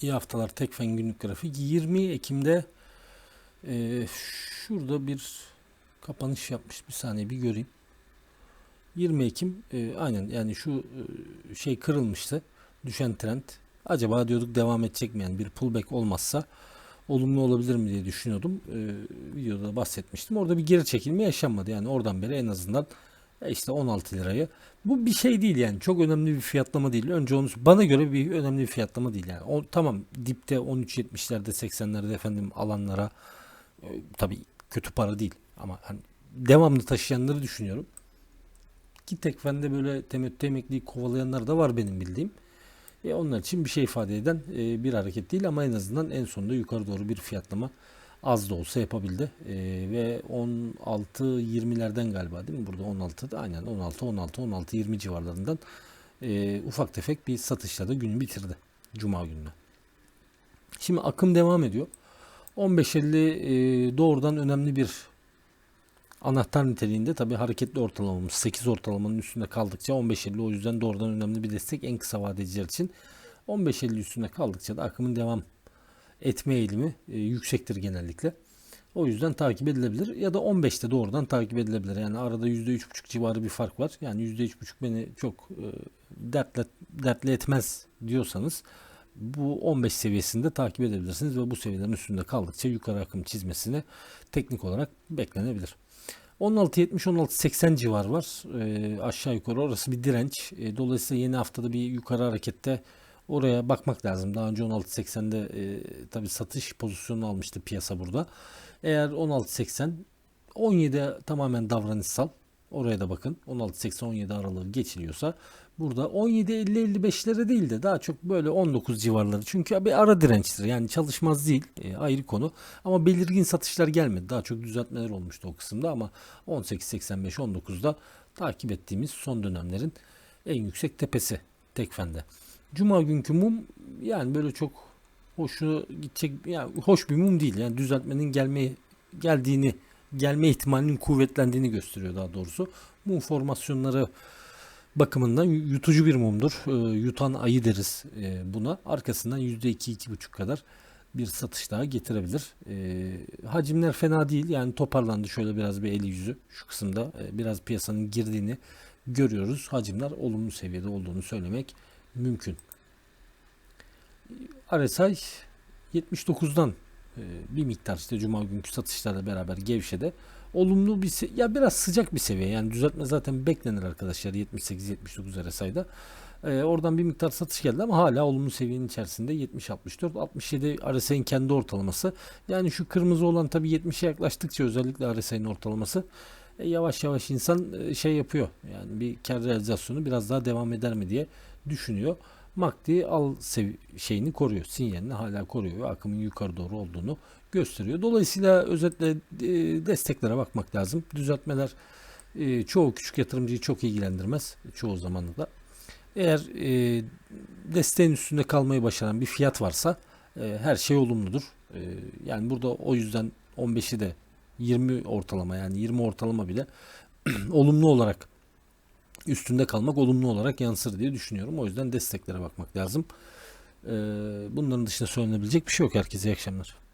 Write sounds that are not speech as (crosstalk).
İyi haftalar Tekfen günlük grafik. 20 Ekim'de e, şurada bir kapanış yapmış. Bir saniye bir göreyim. 20 Ekim e, aynen yani şu e, şey kırılmıştı. Düşen trend. Acaba diyorduk devam edecek mi? Yani bir pullback olmazsa olumlu olabilir mi diye düşünüyordum. E, videoda bahsetmiştim. Orada bir geri çekilme yaşanmadı. Yani oradan beri en azından işte 16 lirayı. Bu bir şey değil yani. Çok önemli bir fiyatlama değil. Önce onu bana göre bir önemli bir fiyatlama değil yani. O, tamam dipte 13.70'lerde 80'lerde efendim alanlara e, tabii kötü para değil ama hani devamlı taşıyanları düşünüyorum. Ki tekfende böyle temettü emekliyi kovalayanlar da var benim bildiğim. E, onlar için bir şey ifade eden e, bir hareket değil ama en azından en sonunda yukarı doğru bir fiyatlama az da olsa yapabildi. E, ve 16-20'lerden galiba değil mi? Burada 16'da aynen 16 16 16 20 civarlarından e, ufak tefek bir satışla da günü bitirdi cuma gününe. Şimdi akım devam ediyor. 15.50 e, doğrudan önemli bir anahtar niteliğinde tabi hareketli ortalamamız 8 ortalamanın üstünde kaldıkça 15.50 o yüzden doğrudan önemli bir destek en kısa vadeciler için 15.50 üstünde kaldıkça da akımın devam etme eğilimi e, yüksektir genellikle. O yüzden takip edilebilir ya da 15'te doğrudan takip edilebilir. Yani arada %3,5 civarı bir fark var. Yani %3,5 beni çok e, dertle, dertli etmez diyorsanız bu 15 seviyesinde takip edebilirsiniz ve bu seviyelerin üstünde kaldıkça yukarı akım çizmesini teknik olarak beklenebilir. 16.70-16.80 civar var. E, aşağı yukarı orası bir direnç. E, dolayısıyla yeni haftada bir yukarı harekette oraya bakmak lazım. Daha önce 16.80'de e, tabi satış pozisyonu almıştı piyasa burada. Eğer 16.80 17 tamamen davranışsal. Oraya da bakın. 16.80-17 aralığı geçiliyorsa burada 17.50-55'lere değil de daha çok böyle 19 civarları. Çünkü bir ara dirençtir. Yani çalışmaz değil. E, ayrı konu. Ama belirgin satışlar gelmedi. Daha çok düzeltmeler olmuştu o kısımda ama 18.85-19'da takip ettiğimiz son dönemlerin en yüksek tepesi Tekfen'de. Cuma günkü mum yani böyle çok hoşu gidecek yani hoş bir mum değil. Yani düzeltmenin gelme geldiğini gelme ihtimalinin kuvvetlendiğini gösteriyor daha doğrusu. Mum formasyonları bakımından yutucu bir mumdur. E, yutan ayı deriz e, buna. Arkasından %2-2,5 kadar bir satış daha getirebilir. E, hacimler fena değil. Yani toparlandı şöyle biraz bir eli yüzü şu kısımda. E, biraz piyasanın girdiğini görüyoruz. Hacimler olumlu seviyede olduğunu söylemek mümkün. RSI 79'dan e, bir miktar işte cuma günkü satışlarla beraber gevşede. Olumlu bir ya biraz sıcak bir seviye. Yani düzeltme zaten beklenir arkadaşlar 78-79 RSI'da ee, oradan bir miktar satış geldi ama hala olumlu seviyenin içerisinde 70-64 67 RSI'nin kendi ortalaması. Yani şu kırmızı olan tabi 70'e yaklaştıkça özellikle RSI'nin ortalaması yavaş yavaş insan e, şey yapıyor yani bir kar realizasyonu biraz daha devam eder mi diye düşünüyor. MACD al şeyini koruyor. Sinyalini hala koruyor akımın yukarı doğru olduğunu gösteriyor. Dolayısıyla özetle e, desteklere bakmak lazım. Düzeltmeler e, çoğu küçük yatırımcıyı çok ilgilendirmez. Çoğu zamanında. Eğer e, desteğin üstünde kalmayı başaran bir fiyat varsa e, her şey olumludur. E, yani burada o yüzden 15'i de 20 ortalama yani 20 ortalama bile (clears throat) olumlu olarak üstünde kalmak olumlu olarak yansır diye düşünüyorum. O yüzden desteklere bakmak lazım. Ee, bunların dışında söylenebilecek bir şey yok. Herkese iyi akşamlar.